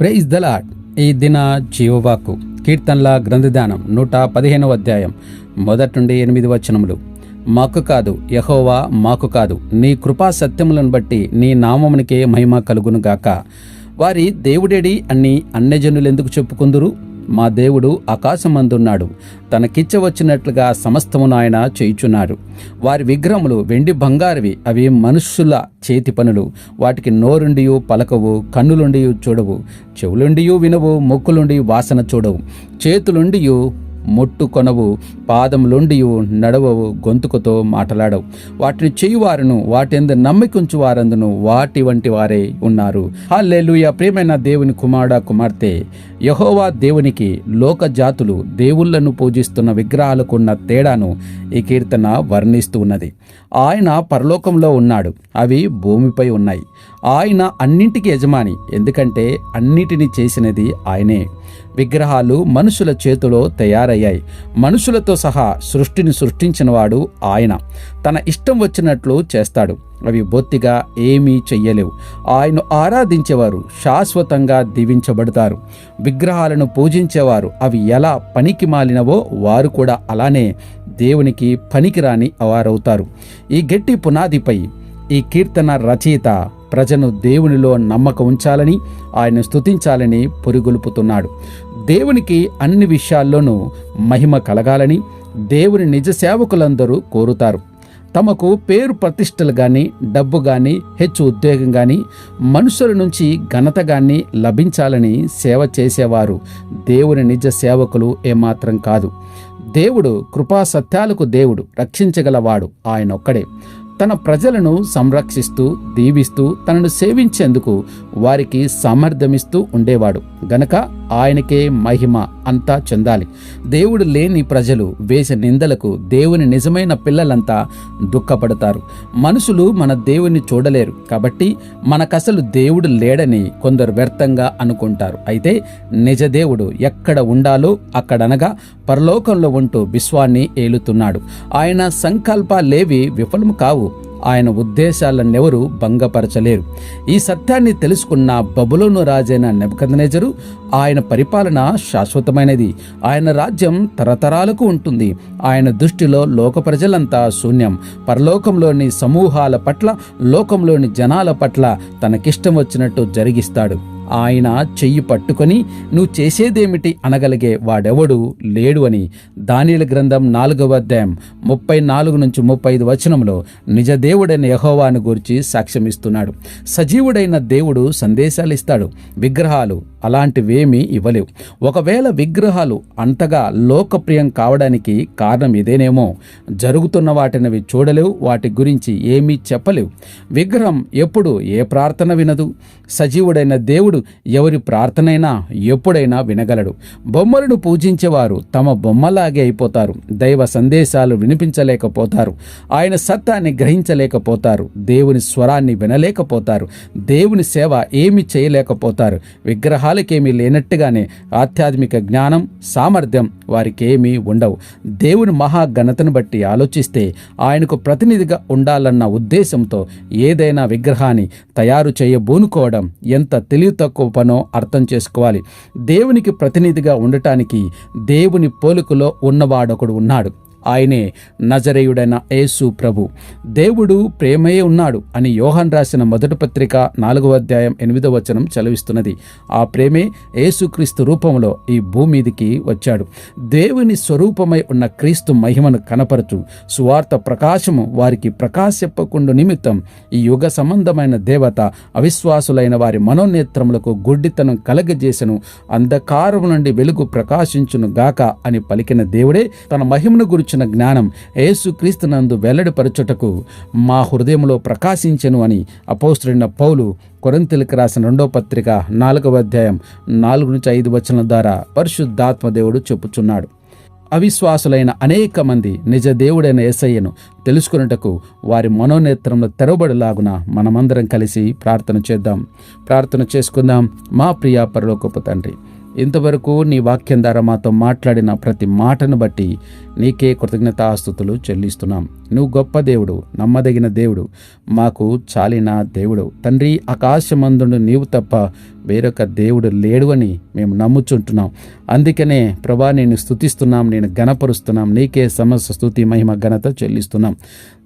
Praise the Lord ఈ దిన జీవవాకు కీర్తనల గ్రంథదానం నూట పదిహేనవ అధ్యాయం మొదటి నుండి ఎనిమిది వచనములు. మాకు కాదు యహోవా మాకు కాదు నీ కృపా సత్యములను బట్టి నీ నామమునికే మహిమ కలుగును గాక వారి దేవుడేడి అన్ని అన్యజనులెందుకు చెప్పుకుందురు? మా దేవుడు ఆకాశమందున్నాడు. తనకిచ్చవచ్చినట్లుగా సమస్తమును ఆయన చేయుచున్నాడు వారి విగ్రహములు వెండి బంగారువి అవి మనుష్యుల చేతి పనులు. వాటికి నోరుండియు పలకవు కన్నులుండియు చూడవు. చెవులుండియు వినవు మొక్కులుండి వాసన చూడవు. చేతులుండియు ముట్టుకొనవు పాదములుండియు నడవవు గొంతుకుతో మాటలాడవు. వాటిని చేయువారును వాటిందు నమ్మికుంచు వారందును వాటి వంటి వారే ఉన్నారు. హల్లెలూయా! ప్రియమైన దేవుని కుమారుడ కుమార్తె యహోవా దేవునికి లోక జాతులు దేవుళ్ళను పూజిస్తున్న విగ్రహాలకున్న తేడాను ఈ కీర్తన వర్ణిస్తూ ఉన్నది. ఆయన పరలోకంలో ఉన్నాడు. అవి భూమిపై ఉన్నాయి. ఆయన అన్నింటికి యజమాని. ఎందుకంటే అన్నిటిని చేసినది ఆయనే. విగ్రహాలు మనుషుల చేతిలో తయారయ్యాయి. మనుషులతో సహా సృష్టిని సృష్టించినవాడు ఆయన. తన ఇష్టం వచ్చినట్లు చేస్తాడు. అవి బొత్తిగా ఏమీ చెయ్యలేవు. ఆయన ఆరాధించేవారు శాశ్వతంగా దీవించబడతారు. విగ్రహాలను పూజించేవారు అవి ఎలా పనికి మాలినవో వారు కూడా అలానే దేవునికి పనికిరాని వారవుతారు. ఈ గట్టి పునాదిపై ఈ కీర్తన రచయిత ప్రజను దేవునిలో నమ్మకం ఉంచాలని ఆయన స్తుతించాలని పొరుగులుపుతున్నాడు. దేవునికి అన్ని విషయాల్లోనూ మహిమ కలగాలని దేవుని నిజ సేవకులందరూ కోరుతారు. తమకు పేరు ప్రతిష్టలు కానీ డబ్బు కానీ హెచ్చు ఉద్యోగం కానీ మనుషుల నుంచి ఘనత కానీ లభించాలని సేవ చేసేవారు. దేవుని నిజ సేవకులు ఏమాత్రం కాదు. దేవుడు కృపా సత్యాలకు దేవుడు రక్షించగలవాడు ఆయన ఒక్కడే. తన ప్రజలను సంరక్షిస్తూ దీవిస్తూ తనను సేవించేందుకు వారికి సామర్థ్యమిస్తూ ఉండేవాడు. గనక ఆయనకే మహిమ అంతా చెందాలి. దేవుడు లేని ప్రజలు వేసే నిందలకు దేవుని నిజమైన పిల్లలంతా దుఃఖపడతారు. మనుషులు మన దేవుని చూడలేరు కాబట్టి మనకసలు దేవుడు లేడని కొందరు వ్యర్థంగా అనుకుంటారు. అయితే నిజ దేవుడు ఎక్కడ ఉండాలో అక్కడనగా పరలోకంలో ఉంటూ విశ్వాన్ని ఏలుతున్నాడు. ఆయన సంకల్పాలేవి విఫలము కావు. ఆయన ఉద్దేశాలన్నెవరూ భంగపరచలేరు. ఈ సత్యాన్ని తెలుసుకున్న బబులోను రాజైన నెబదనేజరు ఆయన పరిపాలన శాశ్వతమైనది. ఆయన రాజ్యం తరతరాలకు ఉంటుంది. ఆయన దృష్టిలో లోక ప్రజలంతా శూన్యం. పరలోకంలోని సమూహాల పట్ల లోకంలోని జనాల పట్ల తనకిష్టం వచ్చినట్టు జరిగిస్తాడు. ఆయన చెయ్యి పట్టుకొని నువ్వు చేసేదేమిటి అనగలిగే వాడెవడు లేడు అని దానిల గ్రంథం నాలుగవ అధ్యాయం ముప్పై నాలుగు నుంచి ముప్పై ఐదు వచనంలో నిజ దేవుడైన యహోవాను గురించి సాక్ష్యమిస్తున్నాడు. సజీవుడైన దేవుడు సందేశాలు ఇస్తాడు. విగ్రహాలు అలాంటివేమీ ఇవ్వలేవు. ఒకవేళ విగ్రహాలు అంతగా లోకప్రియం కావడానికి కారణం ఇదేనేమో. జరుగుతున్న వాటినవి చూడలేవు వాటి గురించి ఏమీ చెప్పలేవు. విగ్రహం ఎప్పుడు ఏ ప్రార్థన వినదు. సజీవుడైన దేవుడు ఎవరి ప్రార్థనైనా ఎప్పుడైనా వినగలడు. బొమ్మలను పూజించేవారు తమ బొమ్మలాగే అయిపోతారు. దైవ సందేశాలు వినిపించలేకపోతారు. ఆయన సత్తాన్ని గ్రహించలేకపోతారు. దేవుని స్వరాన్ని వినలేకపోతారు. దేవుని సేవ ఏమి చేయలేకపోతారు. విగ్రహాలకేమీ లేనట్టుగానే ఆధ్యాత్మిక జ్ఞానం సామర్థ్యం వారికేమీ ఉండవు. దేవుని మహాఘనతను బట్టి ఆలోచిస్తే ఆయనకు ప్రతినిధిగా ఉండాలన్న ఉద్దేశంతో ఏదైనా విగ్రహాన్ని తయారు చేయబూనుకోవడం ఎంత తెలివి గొప్పనో అర్థం చేసుకోవాలి. దేవునికి ప్రతినిధిగా ఉండటానికి దేవుని పోలికలో ఉన్నవాడొకడు ఉన్నాడు. ఆయనే నజరేయుడైన యేసు ప్రభు. దేవుడు ప్రేమయే ఉన్నాడు అని యోహన్ రాసిన మొదటి పత్రిక నాలుగవ అధ్యాయం ఎనిమిదవ వచనం చలవిస్తున్నది ఆ ప్రేమే యేసుక్రీస్తు రూపంలో ఈ భూమిదికి వచ్చాడు. దేవుని స్వరూపమై ఉన్న క్రీస్తు మహిమను కనపరచు. సువార్త ప్రకాశము వారికి ప్రకాశిప్పకుండు నిమిత్తం ఈ యుగ సంబంధమైన దేవత అవిశ్వాసులైన వారి మనోనేత్రములకు గుడ్డితనం కలగజేసను. అంధకారం నుండి వెలుగు ప్రకాశించును గాక అని పలికిన దేవుడే తన మహిమను గురించి వచ్చిన జ్ఞానం యేసుక్రీస్తునందు వెల్లడిపరచుటకు మా హృదయంలో ప్రకాశించెను అని అపోస్తుడైన పౌలు కొరంతిలికి రాసిన రెండో పత్రిక నాలుగవ అధ్యాయం నాలుగు నుంచి ఐదు వచనం ద్వారా పరిశుద్ధాత్మ దేవుడు చెప్పుచున్నాడు. అవిశ్వాసులైన అనేక మంది నిజ దేవుడైన యేసయ్యను తెలుసుకున్నటకు వారి మనోనేత్రంలో తెరవబడిలాగున మనమందరం కలిసి ప్రార్థన చేద్దాం. ప్రార్థన చేసుకుందాం. మా ప్రియ పరలోకపు తండ్రి ఇంతవరకు నీ వాక్యం ద్వారా మాతో మాట్లాడిన ప్రతి మాటను బట్టి నీకే కృతజ్ఞతాస్థుతులు చెల్లిస్తున్నాం. నువ్వు గొప్ప దేవుడు నమ్మదగిన దేవుడు మాకు చాలిన దేవుడు. తండ్రి ఆకాశమందుండు నీవు తప్ప వేరొక దేవుడు లేడు అని మేము నమ్ముచుంటున్నాం. అందుకనే ప్రభా నేను స్థుతిస్తున్నాం నేను గణపరుస్తున్నాం నీకే సమస్త స్తుతి మహిమ ఘనత చెల్లిస్తున్నాం.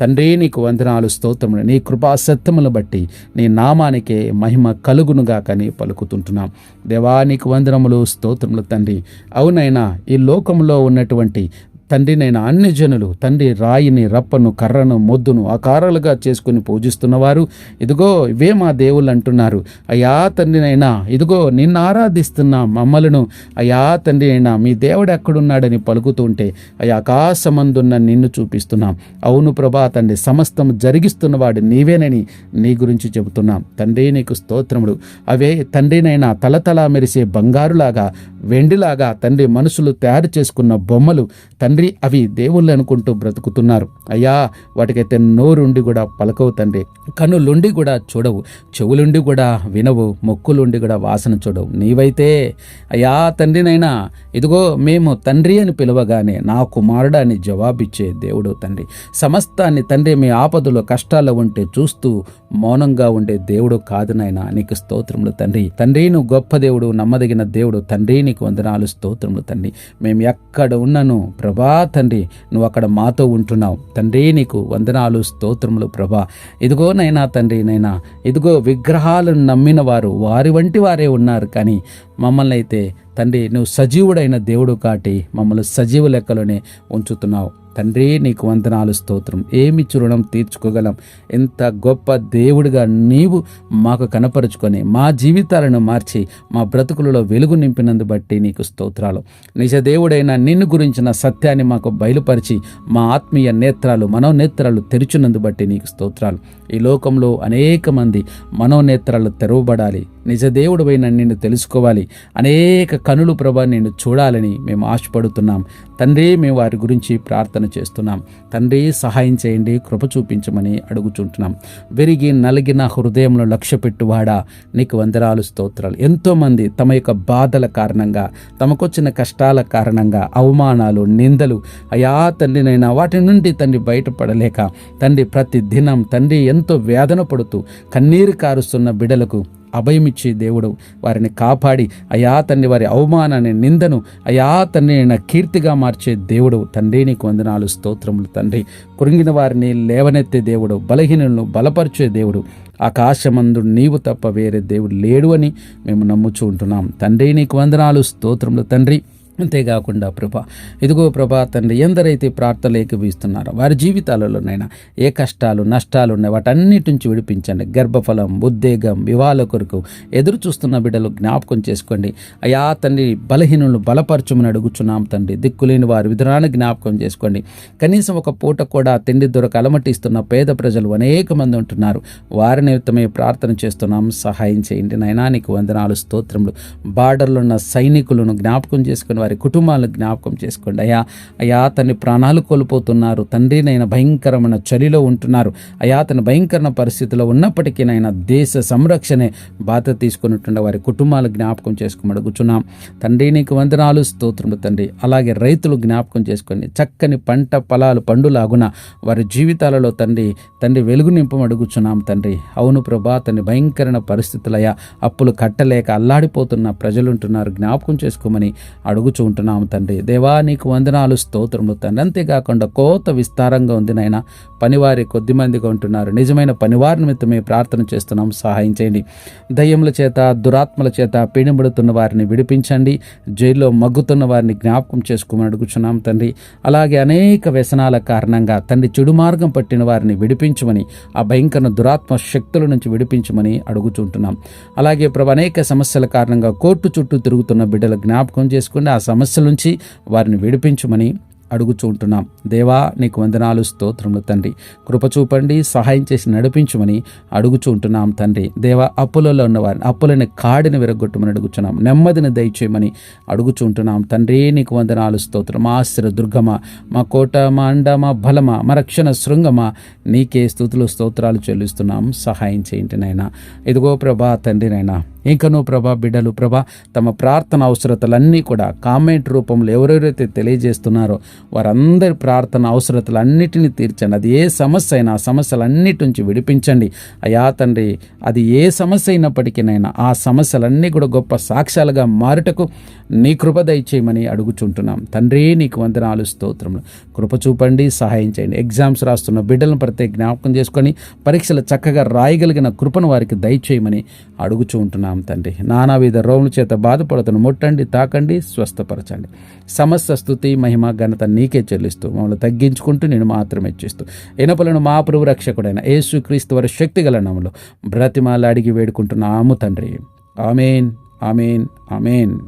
తండ్రి నీకు వందనాలు స్తోత్రములు నీ కృపాసత్తములు బట్టి నీ నామానికే మహిమ కలుగునుగా కానీ పలుకుతుంటున్నాం. దేవా నీకు వందనములు స్తోత్రములు తండ్రి. అవునైనా ఈ లోకంలో ఉన్నటువంటి తండ్రినైన అన్ని జనులు తండ్రి రాయిని రప్పను కర్రను మొద్దును ఆకారాలుగా చేసుకుని పూజిస్తున్నవారు. ఇదిగో ఇవే మా దేవుళ్ళు అంటున్నారు. అయ్యా తండ్రినైనా ఇదిగో నిన్ను ఆరాధిస్తున్న మమ్మలను. అయ్యా తండ్రి అయినా మీ దేవుడు ఎక్కడున్నాడని పలుకుతుంటే అయ్యా ఆకాశమందున్న నిన్ను చూపిస్తున్నాం. అవును ప్రభా తండ్రి సమస్తం జరిగిస్తున్నవాడు నీవేనని నీ గురించి చెబుతున్నాం. తండ్రి నీకు స్తోత్రముడు అవే తండ్రినైనా తలతలా మెరిసే బంగారులాగా వెండిలాగా తండ్రి మనుషులు తయారు చేసుకున్న బొమ్మలు. తండ్రి తండ్రి అవి దేవుళ్ళు అనుకుంటూ బ్రతుకుతున్నారు. అయ్యా వాటికైతే నోరుండి కూడా పలకవు తండ్రి. కన్నులుండి కూడా చూడవు. చెవులుండి కూడా వినవు. మొక్కులుండి కూడా వాసన చూడవు. నీవైతే అయ్యా తండ్రినైనా ఇదిగో మేము తండ్రి అని పిలవగానే నా కుమారుడు అని జవాబిచ్చే దేవుడు తండ్రి. సమస్తాన్ని తండ్రి మీ ఆపదలో కష్టాల్లో ఉంటే చూస్తూ మౌనంగా ఉండే దేవుడు కాదు నాయన. నీకు స్తోత్రములు తండ్రి. తండ్రి నువ్వు గొప్ప దేవుడు నమ్మదగిన దేవుడు. తండ్రి నీకు వందనాలు స్తోత్రములు తండ్రి. మేము ఎక్కడ ఉన్నను ప్రభా తండ్రి నువ్వు అక్కడ మాతో ఉంటున్నావు. తండ్రి నీకు వందనాలు స్తోత్రములు ప్రభా. ఇదిగో నైనా తండ్రి నైనా ఇదిగో విగ్రహాలను నమ్మిన వారు వారి వంటి వారే ఉన్నారు. కానీ మమ్మల్ని అయితే తండ్రి నువ్వు సజీవుడైన దేవుడు కాటి మమ్మల్ని సజీవ లెక్కలోనే ఉంచుతున్నావు. తండ్రి నీకు వందనాలు స్తోత్రం. ఏమి రుణం తీర్చుకోగలం. ఎంత గొప్ప దేవుడిగా నీవు మాకు కనపరుచుకొని మా జీవితాలను మార్చి మా బ్రతుకులలో వెలుగు నింపినందు బట్టి నీకు స్తోత్రాలు. నిజ దేవుడైన నిన్ను గురించిన సత్యాన్ని మాకు బయలుపరిచి మా ఆత్మీయ నేత్రాలు మనోనేత్రాలు తెరిచినందు బట్టి నీకు స్తోత్రాలు. ఈ లోకంలో అనేక మంది మనోనేత్రాలు తెరవబడాలి. నిజదేవుడిపైన నిన్ను తెలుసుకోవాలి. అనేక కనులు ప్రభా నిన్ను చూడాలని మేము ఆశపడుతున్నాం. తండ్రి మేము వారి గురించి ప్రార్థన చేస్తున్నాం. తండ్రి సహాయం చేయండి కృప చూపించమని అడుగుచుంటున్నాం. విరిగి నలిగిన హృదయంలో లక్ష్య పెట్టువాడా నీకు వందరాలు స్తోత్రాలు. ఎంతోమంది తమ యొక్క బాధల కారణంగా తమకొచ్చిన కష్టాల కారణంగా అవమానాలు నిందలు అయా తండ్రినైనా వాటి నుండి తండ్రి బయటపడలేక తండ్రి ప్రతి దినం తండ్రి ఎంతో వేదన పడుతూ కన్నీరు కారుస్తున్న బిడలకు అభయమిచ్చే దేవుడు వారిని కాపాడి అయా తండ్రి వారి అవమానాన్ని నిందను అయా తండ్రి నా కీర్తిగా మార్చే దేవుడు తండ్రి నీకు వందనాలు స్తోత్రములు తండ్రి. కురింగిన వారిని లేవనెత్తే దేవుడు బలహీనులను బలపరిచే దేవుడు. ఆకాశమందు నీవు తప్ప వేరే దేవుడు లేడు అని మేము నమ్ముచూ ఉంటున్నాం. తండ్రి నీకు వందనాలు స్తోత్రములు తండ్రి. అంతేకాకుండా ప్రభా ఇదిగో ప్రభా తండ్రి ఎందరైతే ప్రార్థనలు ఏకీవిస్తున్నారో వారి జీవితాలలోనైనా ఏ కష్టాలు నష్టాలు ఉన్నాయి వాటన్నిటి నుంచి విడిపించండి. గర్భఫలం ఉద్వేగం వివాహాల కొరకు ఎదురు చూస్తున్న బిడ్డలు జ్ఞాపకం చేసుకోండి. అయా తండ్రి బలహీనులు బలపరచమని అడుగుచున్నాం తండ్రి. దిక్కులేని వారి విధానాన్ని జ్ఞాపకం చేసుకోండి. కనీసం ఒక పూట కూడా తిండి దొరక అలమటిస్తున్న పేద ప్రజలు అనేక మంది ఉంటున్నారు. వారి నిమిత్తమే ప్రార్థన చేస్తున్నాం. సహాయం చేయండి నైనా నీకు వందనాలు స్తోత్రములు. బార్డర్లో ఉన్న సైనికులను జ్ఞాపకం చేసుకుని వారి కుటుంబాలను జ్ఞాపకం చేసుకోండి. అయ్యా అయ్యా తన ప్రాణాలు కోల్పోతున్నారు. తండ్రి నైనా భయంకరమైన చలిలో ఉంటున్నారు. అయా తన భయంకరమైన పరిస్థితిలో ఉన్నప్పటికీ నైనా దేశ సంరక్షణే బాధ్యత తీసుకున్నట్టుండ వారి కుటుంబాలు జ్ఞాపకం చేసుకోమని కూర్చున్నాం తండ్రి నీకు వందనాలు స్తోత్రములు తండ్రి. అలాగే రైతులు జ్ఞాపకం చేసుకోండి చక్కని పంట పొలాలు పండులాగున వారి జీవితాలలో తండ్రి తండ్రి వెలుగు నింపం అడుగుచున్నాం తండ్రి. అవును ప్రభా తండ్రి భయంకరమైన పరిస్థితులయ్యా అప్పులు కట్టలేక అల్లాడిపోతున్న ప్రజలుంటున్నారు. జ్ఞాపకం చేసుకోమని అడుగు అడుగుచూ ఉంటున్నాం తండ్రి. దేవా నీకు వందనాలు స్తోత్రములు తండ్రి. అంతేకాకుండా కోత విస్తారంగా ఉంది నాయన. పనివారి కొద్ది మందిగా ఉంటున్నారు. నిజమైన పనివారి నిమిత్తమే ప్రార్థన చేస్తున్నాం సహాయం చేయండి. దయ్యముల చేత దురాత్మల చేత పీడింబడుతున్న వారిని విడిపించండి. జైల్లో మగ్గుతున్న వారిని జ్ఞాపకం చేసుకోమని అడుగుచున్నాం తండ్రి. అలాగే అనేక వ్యసనాల కారణంగా తండ్రి చెడు మార్గం పట్టిన వారిని విడిపించమని ఆ భయంకర దురాత్మ శక్తుల నుంచి విడిపించమని అడుగుచుంటున్నాం. అలాగే ప్రభు అనేక సమస్యల కారణంగా కోర్టు చుట్టూ తిరుగుతున్న బిడ్డలు జ్ఞాపకం చేసుకుని ఆ సమస్యల నుంచి వారిని విడిపించమని అడుగుచుంటున్నాం దేవా నీకు వందనాలు స్తోత్రములు తండ్రి. కృప చూపండి సహాయం చేసి నడిపించమని అడుగుచుంటున్నాం తండ్రి. దేవా అప్పులలో ఉన్నవారిని అప్పులని కాడిని విరగొట్టమని అడుగుచున్నాం. నెమ్మదిని దయచేయమని అడుగుచుంటున్నాం తండ్రి. నీకు వందనాలు స్తోత్రం. మా ఆశ్ర దుర్గమ మా కోట మా అండ మా బలమ మా రక్షణ శృంగమ నీకే స్థుతులు స్తోత్రాలు చెల్లిస్తున్నాం. సహాయం చేయండి నాయనా. ఇదిగో ప్రభా తండ్రి నాయనా ఇంకనూ ప్రభా బిడ్డలు ప్రభా తమ ప్రార్థన అవసరతలన్నీ కూడా కామెంట్ రూపంలో ఎవరెవరైతే తెలియజేస్తున్నారో వారందరి ప్రార్థన అవసరతలన్నిటిని తీర్చండి. అది ఏ సమస్య అయినా ఆ సమస్యలన్నిటి నుంచి విడిపించండి. అయా తండ్రి అది ఏ సమస్య అయినప్పటికీనైనా ఆ సమస్యలన్నీ కూడా గొప్ప సాక్ష్యాలుగా మారుటకు నీ కృప దయచేయమని అడుగుచుంటున్నాం. తండ్రి నీకు వందనాలు స్తోత్రములు. కృప చూపండి సహాయం చేయండి. ఎగ్జామ్స్ రాస్తున్న బిడ్డలను ప్రత్యేక జ్ఞాపకం చేసుకొని పరీక్షలు చక్కగా రాయగలిగిన కృపను వారికి దయచేయమని అడుగుచూ ఉంటున్నాం తండ్రి. నానావిధ రోగుల చేత బాధపడుతున్న ముట్టండి తాకండి స్వస్థపరచండి. సమస్త స్థుతి మహిమ ఘనత నీకే చెల్లిస్తూ మమ్మల్ని తగ్గించుకుంటూ నేను మాత్రమే చేస్తూ. ఇనపలను మా ప్రభు రక్షకుడైన యేసుక్రీస్తు వారి శక్తి గల నామములో బ్రతిమాల అడిగి వేడుకుంటున్నాము తండ్రి. Amen amen amen.